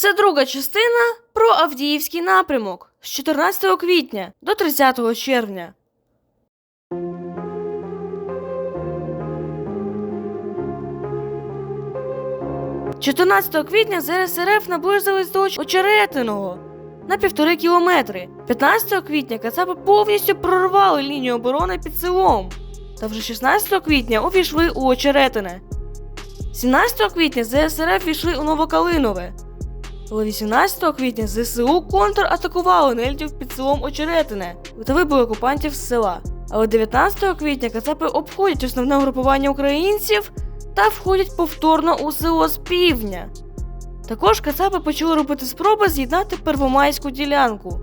Це друга частина про Авдіївський напрямок з 14 квітня до 30 червня. 14 квітня ЗСРФ наблизились до Очеретиного на півтори кілометри. 15 квітня Кацапи повністю прорвали лінію оборони під селом. Та вже 16 квітня увійшли у Очеретине. 17 квітня ЗСРФ війшли у Новокалинове. Але 18 квітня ЗСУ контратакували нельдів під селом Очеретине та вибили окупантів з села. Але 19 квітня Кацапи обходять основне групування українців та входять повторно у село з півдня. Також Кацапи почали робити спроби з'єднати первомайську ділянку.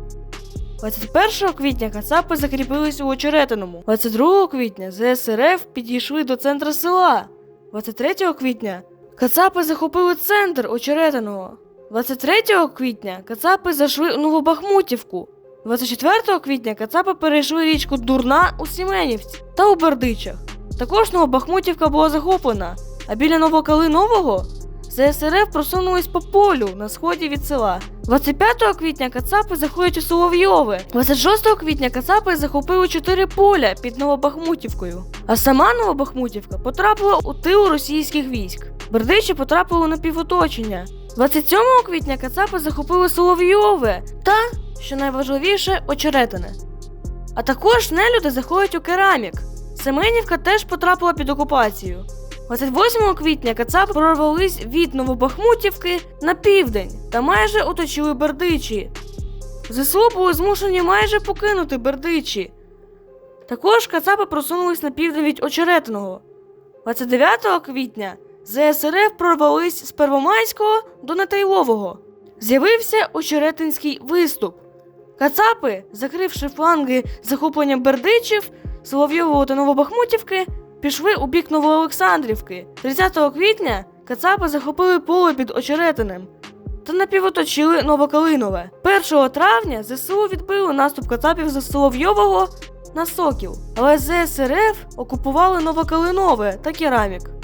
21 квітня Кацапи закріпились у Очеретиному. 22 квітня ЗСРФ підійшли до центра села. 23 квітня Кацапи захопили центр Очеретиного. 23 квітня Кацапи зайшли у Новобахмутівку. 24 квітня Кацапи перейшли річку Дурна у Сіменівці та у Бердичах. Також Новобахмутівка була захоплена, а біля Новокалинового ЗСРФ просунулись по полю на сході від села. 25 квітня Кацапи заходять у Соловйове. 26 квітня Кацапи захопили чотири поля під Новобахмутівкою. А сама Новобахмутівка потрапила у тил російських військ. Бердичі потрапили на півоточення. 27 квітня Кацапи захопили Соловйове та, що найважливіше, Очеретине. А також нелюди заходять у керамік. Семенівка теж потрапила під окупацію. 28 квітня Кацапи прорвались від Новобахмутівки на південь та майже оточили Бердичі. ЗСУ були змушені майже покинути Бердичі. Також Кацапи просунулись на південь від Очеретиного. 29 квітня ЗСРФ прорвались з Первомайського до Нетайлового. З'явився Очеретинський виступ. Кацапи, закривши фланги захоплення Бердичів, Соловйового та Новобахмутівки, пішли у бік Новоолександрівки. 30 квітня Кацапи захопили поле під Очеретинем та напівоточили Новокалинове. 1 травня ЗСУ відбили наступ Кацапів з Соловйового на Сокіл, але ЗСРФ окупували Новокалинове та Керамік.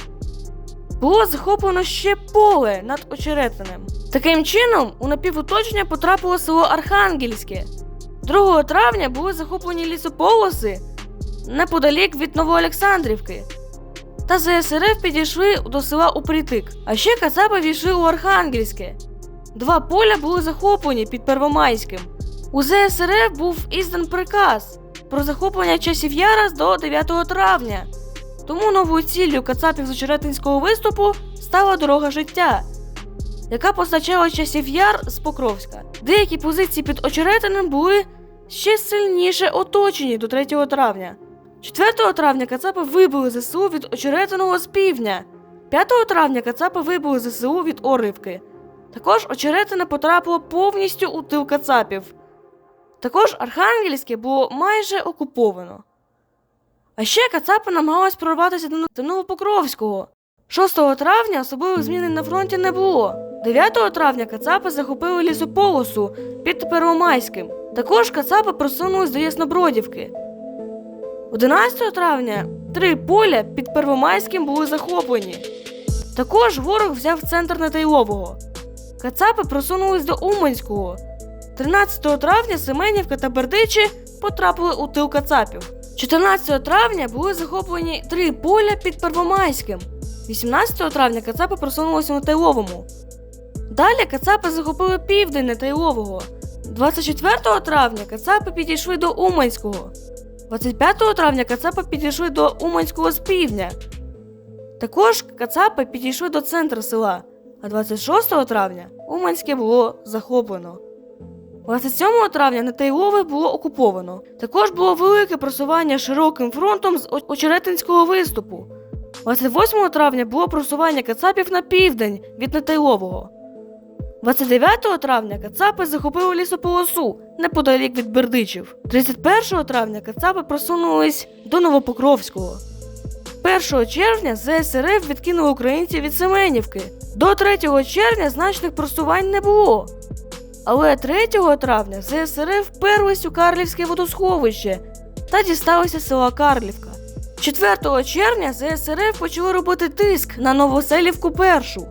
Було захоплено ще поле над Очеретинем. Таким чином, у напівоточення потрапило село Архангельське. 2 травня були захоплені лісополоси неподалік від Новоолександрівки. Та ЗСРФ підійшли до села Упритик, а ще Кацапи війшли у Архангельське. Два поля були захоплені під Первомайським. У ЗСРФ був іздан приказ про захоплення часів Яра до 9 травня. Тому новою ціллю Кацапів з Очеретинського виступу стала дорога життя, яка постачала часів яр з Покровська. Деякі позиції під Очеретиним були ще сильніше оточені до 3 травня. 4 травня Кацапи вибили ЗСУ від Очеретиного з півдня. 5 травня Кацапи вибили ЗСУ від Оривки. Також Очеретине потрапило повністю у тил Кацапів. Також Архангельське було майже окуповано. А ще Кацапи намагалась прорватися до до Новопокровського. 6 травня особливих змін на фронті не було. 9 травня Кацапи захопили лісополосу під Первомайським. Також Кацапи просунулись до Яснобродівки. 11 травня три поля під Первомайським були захоплені. Також ворог взяв центр Нетайлового. Кацапи просунулись до Уманського. 13 травня Семенівка та Бердичі потрапили у тил Кацапів. 14 травня були захоплені три поля під Первомайським. 18 травня Кацапи просунулися на Тайловому. Далі Кацапи захопили південь Нетайлового. 24 травня Кацапи підійшли до Уманського. 25 травня Кацапи підійшли до Уманського з півдня. Також Кацапи підійшли до центру села, а 26 травня Уманське було захоплено. 27 травня Нетайлове було окуповано. Також було велике просування широким фронтом з Очеретинського виступу. 28 травня було просування Кацапів на південь від Нетайлового. 29 травня Кацапи захопили лісополосу неподалік від Бердичів. 31 травня Кацапи просунулись до Новопокровського. 1 червня ЗСРФ відкинули українців від Семенівки. До 3 червня значних просувань не було. Але 3 травня ЗСРФ вперлись у Карлівське водосховище та дісталися села Карлівка. 4 червня ЗСРФ почали робити тиск на Новоселівку першу.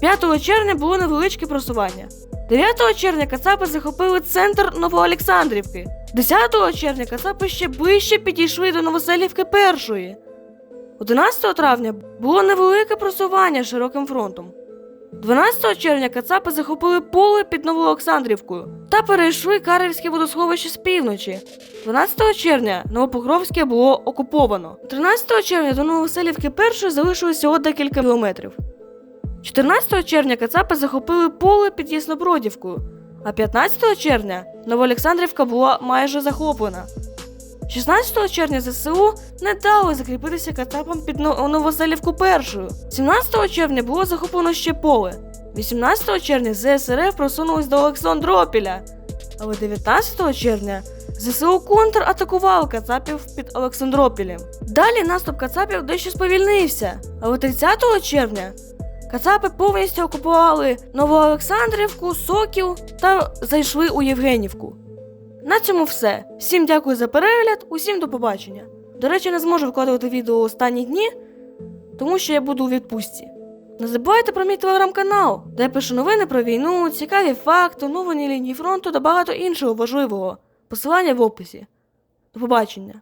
5 червня було невеличке просування. 9 червня Кацапи захопили центр Новоолександрівки. 10 червня Кацапи ще ближче підійшли до Новоселівки першої. 11 травня було невелике просування широким фронтом. 12 червня Кацапи захопили поле під Новоолександрівкою та перейшли Карельське водосховище з півночі. 12 червня Новопокровське було окуповано. 13 червня до Новоселівки першої залишилося всього декілька кілометрів. 14 червня Кацапи захопили поле під Яснобродівкою, а 15 червня Новоолександрівка була майже захоплена. 16 червня ЗСУ не дали закріпитися Кацапам під Новоселівку першою. 17 червня було захоплено ще поле. 18 червня ЗСРФ просунулись до Олександропіля. Але 19 червня ЗСУ контратакували Кацапів під Олександропілем. Далі наступ Кацапів дещо сповільнився, але 30 червня Кацапи повністю окупували Новоолександрівку, Сокіл та зайшли у Євгенівку. На цьому все. Всім дякую за перегляд, усім до побачення. До речі, не зможу вкладувати відео останні дні, тому що я буду у відпустці. Не забувайте про мій телеграм-канал, де я пишу новини про війну, цікаві факти, оновлені лінії фронту та багато іншого важливого. Посилання в описі. До побачення.